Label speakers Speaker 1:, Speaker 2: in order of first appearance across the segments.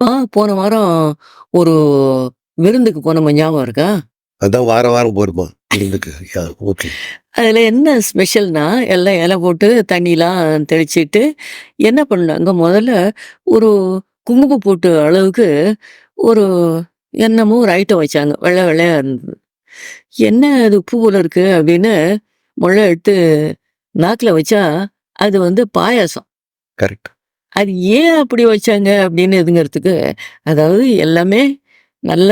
Speaker 1: ஆ போன வாரம் ஒரு விருந்துக்கு போனோம் ஞாபகம் இருக்கா?
Speaker 2: அதான் வாரம் வாரம் போருமா விருந்துக்கு. ஓகே.
Speaker 1: அதில் என்ன ஸ்பெஷல்னா எல்லாம் இலை போட்டு தண்ணிலாம் தெளிச்சிட்டு என்ன பண்ணாங்க முதல்ல ஒரு குங்குமம் போட்டு அளவுக்கு ஒரு என்னமோ ஒரு ஐட்டம் வச்சாங்க வெள்ளை வெள்ளையா இருந்தது. என்ன அது உப்பு போல இருக்கு அப்படின்னு முளை எடுத்து நாக்கில் வச்சா அது வந்து பாயாசம்.
Speaker 2: கரெக்ட்
Speaker 1: அது ஏன் அப்படி வச்சாங்க அப்படின்னு இதுங்கிறதுக்கு அதாவது எல்லாமே நல்ல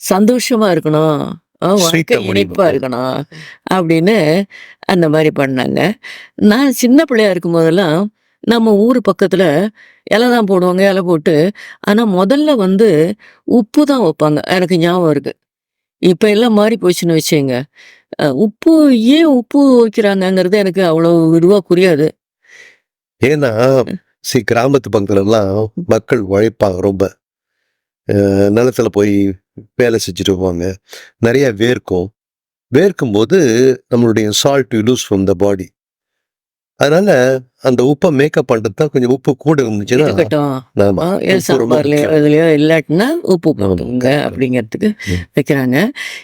Speaker 1: சந்தோஷமா இருக்கணும். இனிப்பா இருக்கணும் அப்படின்னு அந்த மாதிரி பண்ணாங்க. நான் சின்ன பிள்ளையா இருக்கும் போதெல்லாம் நம்ம ஊர் பக்கத்துல இலை தான் போடுவாங்க இலை போட்டு ஆனா முதல்ல வந்து உப்பு தான் வைப்பாங்க. எனக்கு ஞாபகம் இருக்கு. இப்ப எல்லாம் மாறி போச்சுன்னு வச்சுங்க உப்பு ஏன் உப்பு வைக்கிறாங்கங்கிறது எனக்கு அவ்வளவு இதுவா புரியாது.
Speaker 2: ஏன்னா சி கிராமத்து பக்கத்துல எல்லாம் மக்கள் உழைப்பாங்க ரொம்ப. நிலத்துல போய் வேலை செஞ்சுட்டு இருப்பாங்க. நிறைய வேர்க்கும். வேர்க்கும் போது நம்மளுடைய salt loose from the body அதனால அந்த உப்பை மேக்கப் பண்றது தான் கொஞ்சம் உப்பு கூட இருந்துச்சுன்னா
Speaker 1: சாம்பார்லயோ. இதுலயோ இல்லாட்டினா உப்பு போடுங்க. அப்படிங்கிறதுக்கு. வைக்கிறாங்க.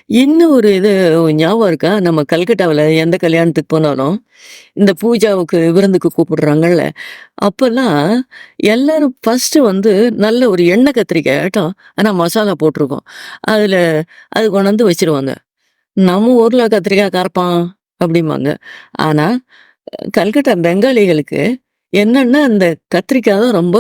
Speaker 1: இன்னும் ஒரு இது ஞாபகம் இருக்கா? நம்ம கல்கட்டாவில் எந்த கல்யாணத்துக்கு போனாலும் இந்த பூஜாவுக்கு விருந்துக்கு கூப்பிடுறாங்கல்ல. அப்பெல்லாம் எல்லாரும் ஃபர்ஸ்ட் வந்து நல்ல ஒரு எண்ணெய் கத்திரிக்காய் ஆட்டம் ஆனால் மசாலா போட்டிருக்கோம். அதில் அது கொண்டு வந்து வச்சிருவாங்க. நம்ம ஊரில் கத்திரிக்காய் கரப்பான் அப்படிம்பாங்க. ஆனால் கல்கட்டா பெங்காலிகளுக்கு என்னன்னா அந்த கத்திரிக்காய் தான் ரொம்ப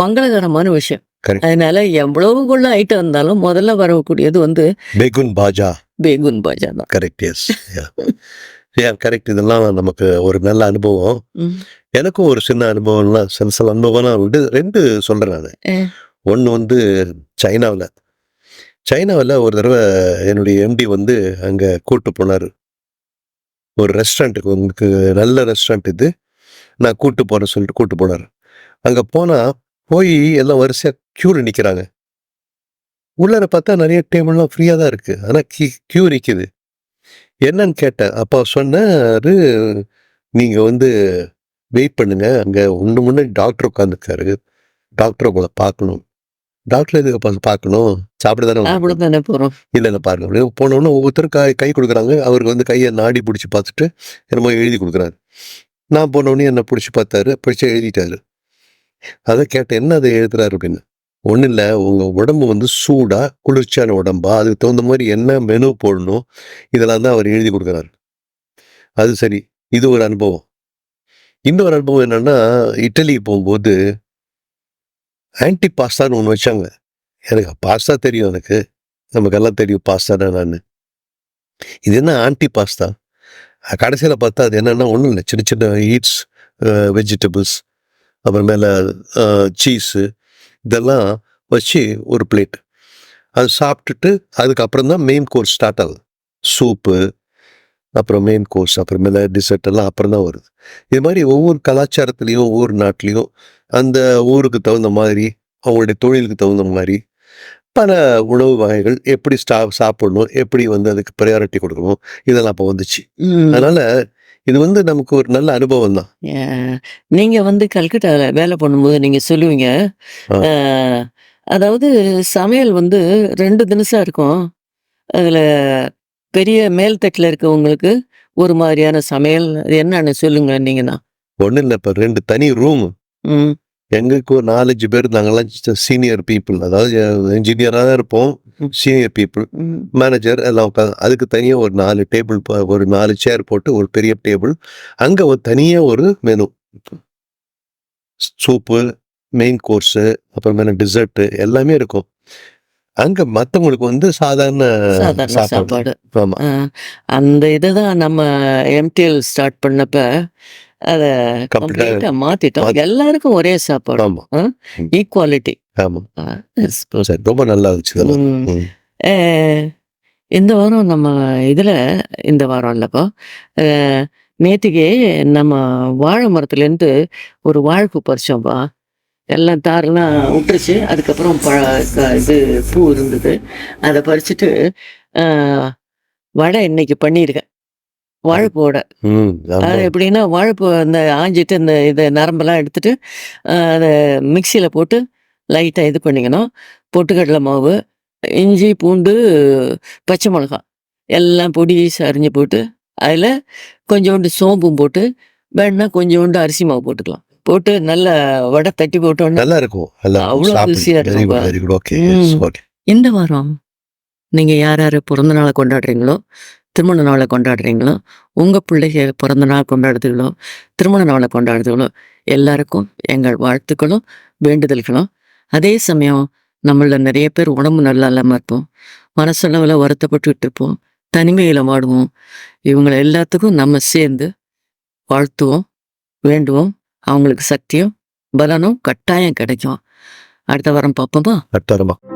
Speaker 1: மங்களகரமான விஷயம். அதனால எவ்வளவுக்குள்ள ஐட்டம் இருந்தாலும் முதல்ல வரக்கூடியது வந்து
Speaker 2: பெகுன் பாஜா
Speaker 1: பேகுன் பாஜா தான்.
Speaker 2: கரெக்ட் எஸ் ஏன் கரெக்ட் இதெல்லாம் நமக்கு ஒரு நல்ல அனுபவம். எனக்கும் ஒரு சின்ன அனுபவம்லாம் சில சில அனுபவம்லாம் உண்டு ரெண்டு சொல்றேன் நான். ஒன்று வந்து சைனாவில். சைனாவில் ஒரு தடவை என்னுடைய எம்டி வந்து அங்கே கூட்டு போனார். ஒரு ரெஸ்டாரண்ட்டுக்கு உங்களுக்கு நல்ல ரெஸ்டாரண்ட் இது. நான் கூட்டு போகிறேன் சொல்லிட்டு கூட்டு போனார். அங்கே போனால் போய் எல்லாம் வரிசையாக க்யூவில் நிற்கிறாங்க உள்ளார பார்த்தா நிறைய டேபிள்லாம் ஃப்ரீயாக தான் இருக்குது ஆனால் கி க்யூ நிற்கிது என்னன்னு கேட்டேன். அப்போ சொன்னார் நீங்கள் வந்து வெயிட் பண்ணுங்கள் அங்கே ஒன்று முன்னாடி டாக்டர் உட்காந்துருக்காரு டாக்டர் உங்களை பார்க்கணும். டாக்டர் எதுக்கு பா- பார்க்கணும்? சாப்பிட தானே
Speaker 1: அப்படி தானே போறோம்.
Speaker 2: இல்லை இல்லை பாருங்க. அப்படியே போனோடனே ஒவ்வொருத்தரும் கை கை கொடுக்குறாங்க. அவருக்கு வந்து கையை நாடி பிடிச்சி பார்த்துட்டு என்னமோ எழுதி கொடுக்குறாரு. நான் போனோடனே என்னை பிடிச்சி பார்த்தாரு. பிடிச்சி எழுதிட்டாரு. அதை கேட்டேன் என்ன அதை எழுதுறாரு அப்படின்னு? ஒன்றும் இல்லை. உங்கள் உடம்பு வந்து சூடாக குளிர்ச்சியான உடம்பா. அதுக்கு தகுந்த மாதிரி என்ன மெனு போடணும்? இதெல்லாம் தான் அவர் எழுதி கொடுக்குறாரு. அது சரி. இது ஒரு அனுபவம். இன்னொரு அனுபவம் என்னன்னா இட்டலிக்கு போகும்போது ஆன்டி பாஸ்தான்னு ஒன்று வச்சாங்க. எனக்கு பாஸ்தா தெரியும் எனக்கு. நமக்கெல்லாம் தெரியும் பாஸ்தா தான் நான் இது என்ன ஆன்டி பாஸ்தா கடைசியில் பார்த்தா அது என்னென்னா ஒன்றும் இல்லை. சின்ன சின்ன ஈட்ஸ் வெஜிடபிள்ஸ் அப்புறமேல சீஸு இதெல்லாம் வச்சு ஒரு பிளேட். அது சாப்பிட்டுட்டு அதுக்கப்புறம் தான் மெயின் கோர்ஸ் ஸ்டார்ட் ஆகுது. சூப்பு அப்புறம் மெயின் கோர்ஸ் அப்புறமேல டிசர்ட் எல்லாம் அப்புறம் தான் வருது. இது மாதிரி ஒவ்வொரு கலாச்சாரத்துலேயும் ஒவ்வொரு நாட்டிலையும் அந்த ஊருக்கு தகுந்த மாதிரி அவங்களுடைய தொழிலுக்கு தகுந்த மாதிரி பல உணவு வகைகள் எப்படி ஸ்டா சாப்பிடணும் எப்படி வந்து அதுக்கு ப்ரையாரிட்டி கொடுக்கணும் இதெல்லாம் அப்போ வந்துச்சு. அதனால இது வந்து நமக்கு ஒரு நல்ல அனுபவம் தான்.
Speaker 1: நீங்க வந்து கல்கட்டால வேலை பண்ணும்போது நீங்க சொல்லுவீங்க அதாவது சமையல் வந்து ரெண்டு தினசா இருக்கும். அதுல பெரிய மேல்தட்டுல இருக்கவங்களுக்கு ஒரு மாதிரியான சமையல் என்னன்னு சொல்லுங்க நீங்க தான்
Speaker 2: ஒன்றும் இல்லை இப்போ ரெண்டு தனி ரூம் எங்களுக்கு ஒரு நாலஞ்சு பேர் நாங்கெல்லாம் சீனியர் பீப்புள் அதாவது இன்ஜினியராக தான் இருப்போம். சீனியர் பீப்புள் மேனேஜர் எல்லாம் உட்காந்து அதுக்கு தனியாக ஒரு நாலு டேபிள் ஒரு நாலு சேர் போட்டு ஒரு பெரிய டேபிள் அங்கே ஒரு தனியாக ஒரு மெனு சூப்பு மெயின் கோர்ஸு அப்புறமேல டிசர்ட்டு எல்லாமே இருக்கும். அங்கே மற்றவங்களுக்கு வந்து சாதாரண சாப்பாடு.
Speaker 1: அஹ், அந்த இதை தான் நம்ம எம்டிஎல் ஸ்டார்ட் பண்ணப்ப அதை கம்ப்ளீட்டா மாத்திட்டோம்.
Speaker 2: மாத்தி-
Speaker 1: எல்லாருக்கும் ஒரே சாப்பாடு. ஈக்குவாலிட்டி
Speaker 2: சரி. ரொம்ப நல்லா இருந்துச்சு.
Speaker 1: இந்த வாரம் நம்ம இதுல இந்த வாரம் இல்லப்போ நேத்திக்கு நம்ம வாழை மரத்துலேருந்து ஒரு வாழைப்பூ பறிச்சோம்ப்பா எல்லாம் தாரெல்லாம் விட்டுருச்சு அதுக்கப்புறம் பழ இது பூ இருந்தது. அதை பறிச்சுட்டு வடை இன்னைக்கு பண்ணியிருக்கேன். வாழைப்பூவோட. அது எப்படின்னா வாழைப்பூ அந்த ஆஞ்சிட்டு இந்த இதை நரம்பெல்லாம் எடுத்துட்டு அதை மிக்சியில் போட்டு லைட்டாக இது பண்ணிக்கணும். பொட்டுக்கடலை மாவு இஞ்சி பூண்டு பச்சை மிளகாய் எல்லாம் பொடி அரிஞ்சு போட்டு அதில் கொஞ்சோண்டு சோம்பும் போட்டு வேணுன்னா கொஞ்சோண்டு அரிசி மாவு போட்டுக்கலாம். போட்டு நல்ல வடை தட்டி போட்டோன்னா
Speaker 2: நல்லா இருக்கும் எல்லாம்
Speaker 1: அவ்வளவு
Speaker 2: சாப்பிடு.
Speaker 1: ருசியா
Speaker 2: Very good,
Speaker 1: இருக்கும். இந்த வாரம் நீங்கள் யார் யார் பிறந்த நாளை கொண்டாடுறீங்களோ திருமண நாளை கொண்டாடுறீங்களோ? உங்கள் பிள்ளைங்க பிறந்த நாள் கொண்டாடுறதுகளோ திருமண நாளை கொண்டாடுறதுகளோ எல்லாருக்கும் எங்கள் வாழ்த்துக்களும் வேண்டுதல்களும். அதே சமயம் நம்மள நிறைய பேர் உடம்பு நல்லா இல்லாமல் இருப்போம். மனசளவில் வருத்தப்பட்டுக்கிட்டு இருப்போம். தனிமையில் வாடுவோம். இவங்களை எல்லாத்துக்கும் நம்ம சேர்ந்து வாழ்த்துவோம் வேண்டுவோம். அவங்களுக்கு சக்தியும் பலனும் கட்டாயம் கிடைக்கும். அடுத்த வாரம் பார்ப்போமா?
Speaker 2: வாரமா